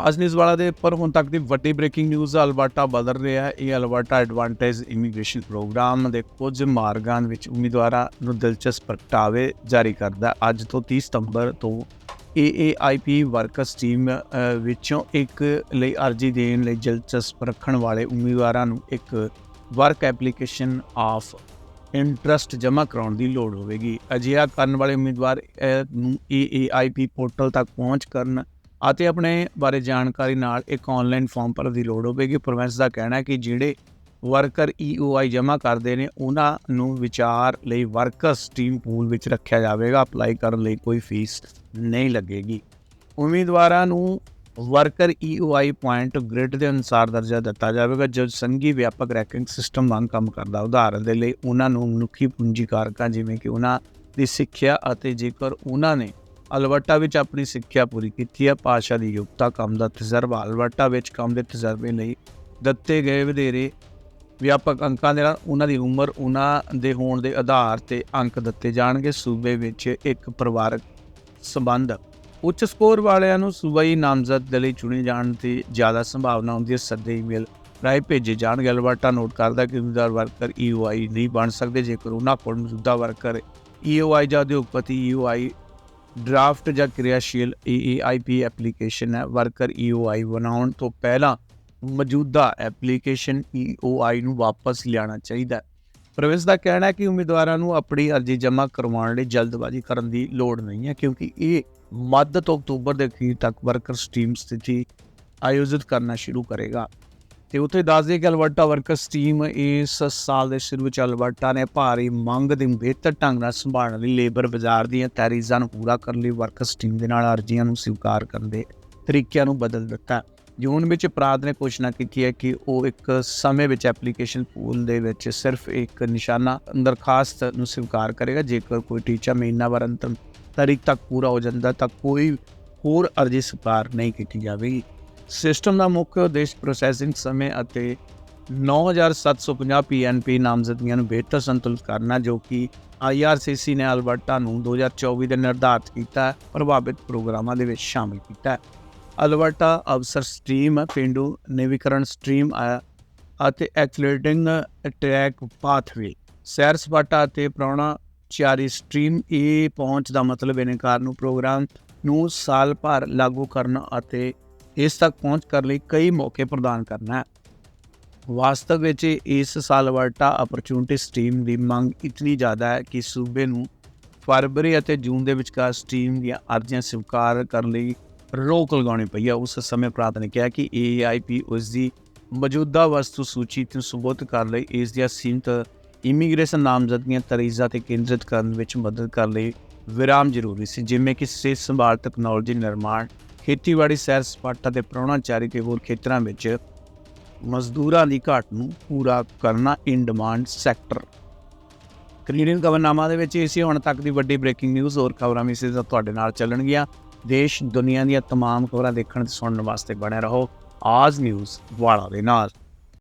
ਆਜ ਨਿਊਜ਼ ਵਾਲਾ ਦੇ ਉੱਪਰ ਹੁਣ ਤੱਕ ਦੀ ਵੱਡੀ ਬ੍ਰੇਕਿੰਗ ਨਿਊਜ਼ ਅਲਬਰਟਾ ਬਦਲ ਰਿਹਾ ਹੈ। ਇਹ ਅਲਬਰਟਾ ਐਡਵਾਂਟੇਜ ਇਮੀਗ੍ਰੇਸ਼ਨ ਪ੍ਰੋਗਰਾਮ ਦੇ ਕੁਝ ਮਾਰਗਾਂ ਵਿੱਚ ਉਮੀਦਵਾਰਾਂ ਨੂੰ ਦਿਲਚਸਪ ਪ੍ਰਗਟਾਵੇ ਜਾਰੀ ਕਰਦਾ ਅੱਜ ਤੋਂ 30 ਸਤੰਬਰ ਤੋਂ AAIP ਵਰਕਰਸ ਟੀਮ ਵਿੱਚੋਂ ਇੱਕ ਲਈ ਅਰਜ਼ੀ ਦੇਣ ਲਈ ਦਿਲਚਸਪ ਰੱਖਣ ਵਾਲੇ ਉਮੀਦਵਾਰਾਂ ਨੂੰ ਇੱਕ ਵਰਕ ਐਪਲੀਕੇਸ਼ਨ ਆਫ ਇੰਟਰਸਟ ਜਮ੍ਹਾਂ ਕਰਾਉਣ ਦੀ ਲੋੜ ਹੋਵੇਗੀ। ਅਜਿਹਾ ਕਰਨ ਵਾਲੇ ਉਮੀਦਵਾਰ ਅ, ਨੂੰ AAIP ਪੋਰਟਲ ਤੱਕ ਪਹੁੰਚ ਕਰਨ ਅਤੇ ਆਪਣੇ ਬਾਰੇ ਜਾਣਕਾਰੀ ਨਾਲ ਇੱਕ ਆਨਲਾਈਨ ਫਾਰਮ ਭਰਨ ਦੀ ਲੋੜ ਹੋਵੇਗੀ। ਪ੍ਰੋਵਿੰਸ ਦਾ ਕਹਿਣਾ ਹੈ ਕਿ ਜਿਹੜੇ ਵਰਕਰ EOI ਜਮ੍ਹਾਂ ਕਰਦੇ ਨੇ, ਉਹਨਾਂ ਨੂੰ ਵਿਚਾਰ ਲਈ ਵਰਕਰਸ ਟੀਮ ਪੂਲ ਵਿੱਚ ਰੱਖਿਆ ਜਾਵੇਗਾ। ਅਪਲਾਈ ਕਰਨ ਲਈ ਕੋਈ ਫੀਸ ਨਹੀਂ ਲੱਗੇਗੀ। ਉਮੀਦਵਾਰਾਂ ਨੂੰ ਵਰਕਰ EOI ਪੁਆਇੰਟ ਗ੍ਰਿਡ ਦੇ ਅਨੁਸਾਰ ਦਰਜਾ ਦਿੱਤਾ ਜਾਵੇਗਾ। ਜੋ ਸੰਘੀ ਵਿਆਪਕ ਰੈਂਕਿੰਗ ਸਿਸਟਮ ਵਾਂਗ ਕੰਮ ਕਰਦਾ ਉਦਾਹਰਨ ਦੇ ਲਈ, ਉਹਨਾਂ ਨੂੰ ਮਨੁੱਖੀ ਪੂੰਜੀਕਾਰਕਾਂ ਜਿਵੇਂ ਕਿ ਉਹਨਾਂ ਦੀ ਸਿੱਖਿਆ ਅਤੇ ਜੇਕਰ ਉਹਨਾਂ ਨੇ ਅਲਬਰਟਾ ਵਿੱਚ ਆਪਣੀ ਸਿੱਖਿਆ ਪੂਰੀ ਕੀਤੀ ਹੈ। ਭਾਸ਼ਾ ਦੀ ਯੋਗਤਾ ਕੰਮ ਦਾ ਤਜਰਬਾ। ਅਲਬਰਟਾ ਵਿੱਚ ਕੰਮ ਦੇ ਤਜਰਬੇ ਲਈ ਦਿੱਤੇ ਗਏ ਵਧੇਰੇ ਵਿਆਪਕ ਅੰਕਾਂ ਦੇ ਨਾਲ ਉਹਨਾਂ ਦੀ ਉਮਰ ਉਹਨਾਂ ਦੇ ਹੋਣ ਦੇ ਆਧਾਰ ਤੇ ਅੰਕ ਦਿੱਤੇ ਜਾਣਗੇ। ਸੂਬੇ ਵਿੱਚ ਇੱਕ ਪਰਿਵਾਰਕ ਸੰਬੰਧ। ਉੱਚ ਸਕੋਰ ਵਾਲਿਆਂ ਨੂੰ ਸੂਬਾਈ ਨਾਮਜ਼ਦ ਦੇ ਲਈ ਚੁਣੇ ਜਾਣ ਦੀ ਜ਼ਿਆਦਾ ਸੰਭਾਵਨਾ ਹੁੰਦੀ ਹੈ। ਸੱਦੇ ਈਮੇਲ ਰਾਹੀਂ ਭੇਜੇ ਜਾਣਗੇ। ਅਲਬਰਟਾ ਨੋਟ ਕਰਦਾ ਕਿ ਉਮੀਦਵਾਰ ਵਰਕਰ EOI ਨਹੀਂ ਬਣ ਸਕਦੇ। ਜੇਕਰ ਉਹਨਾਂ ਕੋਲ ਮੌਜੂਦਾ ਵਰਕਰ EOI ਜਾਂ ਉਦਯੋਗਪਤੀ EOI ਡਰਾਫਟ ਜਾਂ ਕਿਰਿਆਸ਼ੀਲ AAIP ਐਪਲੀਕੇਸ਼ਨ ਹੈ। ਵਰਕਰ EOI ਬਣਾਉਣ ਤੋਂ ਪਹਿਲਾਂ ਮੌਜੂਦਾ ਐਪਲੀਕੇਸ਼ਨ EOI ਨੂੰ ਵਾਪਸ ਲਿਆਉਣਾ ਚਾਹੀਦਾ ਹੈ। ਪ੍ਰਵੇਸ਼ ਦਾ ਕਹਿਣਾ ਹੈ ਕਿ ਉਮੀਦਵਾਰਾਂ ਨੂੰ ਆਪਣੀ ਅਰਜ਼ੀ ਜਮ੍ਹਾਂ ਕਰਵਾਉਣ ਲਈ ਜਲਦਬਾਜ਼ੀ ਕਰਨ ਦੀ ਲੋੜ ਨਹੀਂ ਹੈ, ਕਿਉਂਕਿ ਇਹ ਮੱਧ ਤੋਂ ਅਕਤੂਬਰ ਦੇ ਅਖੀਰ ਤੱਕ ਵਰਕਰ ਸਟ੍ਰੀਮ ਸਥਿਤੀ ਆਯੋਜਿਤ ਕਰਨਾ ਸ਼ੁਰੂ ਕਰੇਗਾ। ਤੇ ਉੱਥੇ ਦੱਸ ਦਈਏ ਕਿ ਅਲਬਰਟਾ ਵਰਕਰਸ ਟੀਮ ਇਸ ਸਾਲ ਦੇ ਸ਼ੁਰੂ ਵਿੱਚ ਅਲਬਰਟਾ ਨੇ ਭਾਰੀ ਮੰਗ ਦੀ ਬਿਹਤਰ ਢੰਗ ਨਾਲ ਸੰਭਾਲਣ ਲਈ ਲੇਬਰ ਬਾਜ਼ਾਰ ਦੀਆਂ ਤੈਰੀਜ਼ਾਂ ਨੂੰ ਪੂਰਾ ਕਰਨ ਲਈ ਵਰਕਰਸ ਟੀਮ ਦੇ ਨਾਲ ਅਰਜ਼ੀਆਂ ਨੂੰ ਸਵੀਕਾਰ ਕਰਨ ਦੇ ਤਰੀਕਿਆਂ ਨੂੰ ਬਦਲ ਦਿੱਤਾ। ਜੂਨ ਵਿੱਚ ਅਪਰਾਧ ਨੇ ਘੋਸ਼ਣਾ ਕੀਤੀ ਹੈ ਕਿ ਉਹ ਇੱਕ ਸਮੇਂ ਵਿੱਚ ਐਪਲੀਕੇਸ਼ਨ ਪੂਲ ਦੇ ਵਿੱਚ ਸਿਰਫ ਇੱਕ ਨਿਸ਼ਾਨਾ ਦਰਖਾਸਤ ਨੂੰ ਸਵੀਕਾਰ ਕਰੇਗਾ, ਜੇਕਰ ਕੋਈ ਟੀਚਾ ਮਹੀਨਾਵਾਰ ਅੰਤਮ ਤਾਰੀਖ ਤੱਕ ਪੂਰਾ ਹੋ ਜਾਂਦਾ ਤਾਂ ਕੋਈ ਹੋਰ ਅਰਜ਼ੀ ਸਵੀਕਾਰ ਨਹੀਂ ਕੀਤੀ ਜਾਵੇਗੀ। ਸਿਸਟਮ ਦਾ ਮੁੱਖ ਉਦੇਸ਼ ਪ੍ਰੋਸੈਸਿੰਗ ਸਮੇਂ ਅਤੇ 9750 ਪੀਐਨਪੀ ਨਾਮਜ਼ਦਗੀਆਂ ਨੂੰ ਬਿਹਤਰ ਸੰਤੁਲਿਤ ਕਰਨਾ, ਜੋ ਕਿ ਆਈਆਰਸੀਸੀ ਨੇ ਅਲਬਰਟਾ ਨੂੰ 2024 ਦੇ ਨਿਰਧਾਰਤ ਕੀਤਾ, ਪ੍ਰਭਾਵਿਤ ਪ੍ਰੋਗਰਾਮਾਂ ਦੇ ਵਿੱਚ ਸ਼ਾਮਿਲ ਕੀਤਾ। ਅਲਬਰਟਾ ਅਵਸਰ ਸਟ੍ਰੀਮ, ਪਿੰਡੂ ਨਵੀਕਰਨ ਸਟ੍ਰੀਮ ਆ- ਅਤੇ ਐਥਲੇਟਿੰਗ ਟਰੈਕ ਪਾਥਵੇ। ਸੈਰ ਸਪਾਟਾ ਅਤੇ ਪ੍ਰਾਹੁਣਾ ਚਾਰੀ ਸਟ੍ਰੀਮ, ਇਹ ਪਹੁੰਚ ਦਾ ਮਤਲਬ ਇਨਕਾਰ ਨੂੰ ਪ੍ਰੋਗਰਾਮ ਨੂੰ ਸਾਲ ਭਰ ਲਾਗੂ ਕਰਨਾ ਅਤੇ ਇਸ ਤੱਕ ਪਹੁੰਚ ਕਰਨ ਲਈ ਕਈ ਮੌਕੇ ਪ੍ਰਦਾਨ ਕਰਨਾ ਹੈ। ਵਾਸਤਵ ਵਿੱਚ ਇਸ ਸਾਲ ਵਰਟਾ ਅਪਰਚੂਨਿਟੀ ਸਟ੍ਰੀਮ ਦੀ ਮੰਗ ਇਤਨੀ ਜ਼ਿਆਦਾ ਹੈ ਕਿ ਸੂਬੇ ਨੂੰ ਫਰਵਰੀ ਅਤੇ ਜੂਨ ਦੇ ਵਿਚਕਾਰ ਸਟ੍ਰੀਮ ਦੀਆਂ ਅਰਜ਼ੀਆਂ ਸਵੀਕਾਰ ਕਰਨ ਲਈ ਰੋਕ ਲਗਾਉਣੀ ਪਈ ਹੈ। ਉਸ ਸਮੇਂ ਪ੍ਰਾਤ ਨੇ ਕਿਹਾ ਕਿ AIP ਉਸ ਦੀ ਮੌਜੂਦਾ ਵਸਤੂ ਸੂਚੀ ਨੂੰ ਸੁਬੋਧ ਕਰਨ ਲਈ ਇਸ ਦੀਆਂ ਸੀਮਤ ਇਮੀਗ੍ਰੇਸ਼ਨ ਨਾਮਜ਼ਦਗੀਆਂ ਤਰੀਜ਼ਾ ਤੇ ਕੇਂਦਰਿਤ ਕਰਨ ਵਿੱਚ ਮਦਦ ਕਰਨ ਲਈ ਵਿਰਾਮ ਜ਼ਰੂਰੀ ਸੀ, ਜਿਵੇਂ ਕਿ ਸਿਹਤ ਸੰਭਾਲ ਤਕਨਾਲੋਜੀ ਨਿਰਮਾਣ ਖੇਤੀਬਾੜੀ ਸੈਰ ਸਪਾਟਾ ਤੇ ਪ੍ਰਾਹੁਣਾਚਾਰੀ ਤੇ ਹੋਰ ਖੇਤਰਾਂ ਵਿੱਚ ਮਜ਼ਦੂਰਾਂ ਦੀ ਘਾਟ ਨੂੰ ਪੂਰਾ ਕਰਨਾ ਇਨ ਡਿਮਾਂਡ ਸੈਕਟਰ ਕੈਨੇਡੀਅਨ ਖਬਰਨਾਮਾ ਦੇ ਵਿੱਚ ਇਸੇ ਹੁਣ ਤੱਕ ਦੀ ਵੱਡੀ ਬ੍ਰੇਕਿੰਗ ਨਿਊਜ਼ ਹੋਰ ਖਬਰਾਂ ਵੀ ਇਸੇ ਤਰ੍ਹਾਂ ਤੁਹਾਡੇ ਨਾਲ ਚੱਲਣਗੀਆਂ ਦੇਸ਼ ਦੁਨੀਆ ਦੀਆਂ तमाम ਖਬਰਾਂ ਦੇਖਣ ਤੇ ਸੁਣਨ ਵਾਸਤੇ ਬਣੇ ਰਹੋ ਆਜ ਨਿਊਜ਼ ਵਾਲਾ ਦੇ ਨਾਲ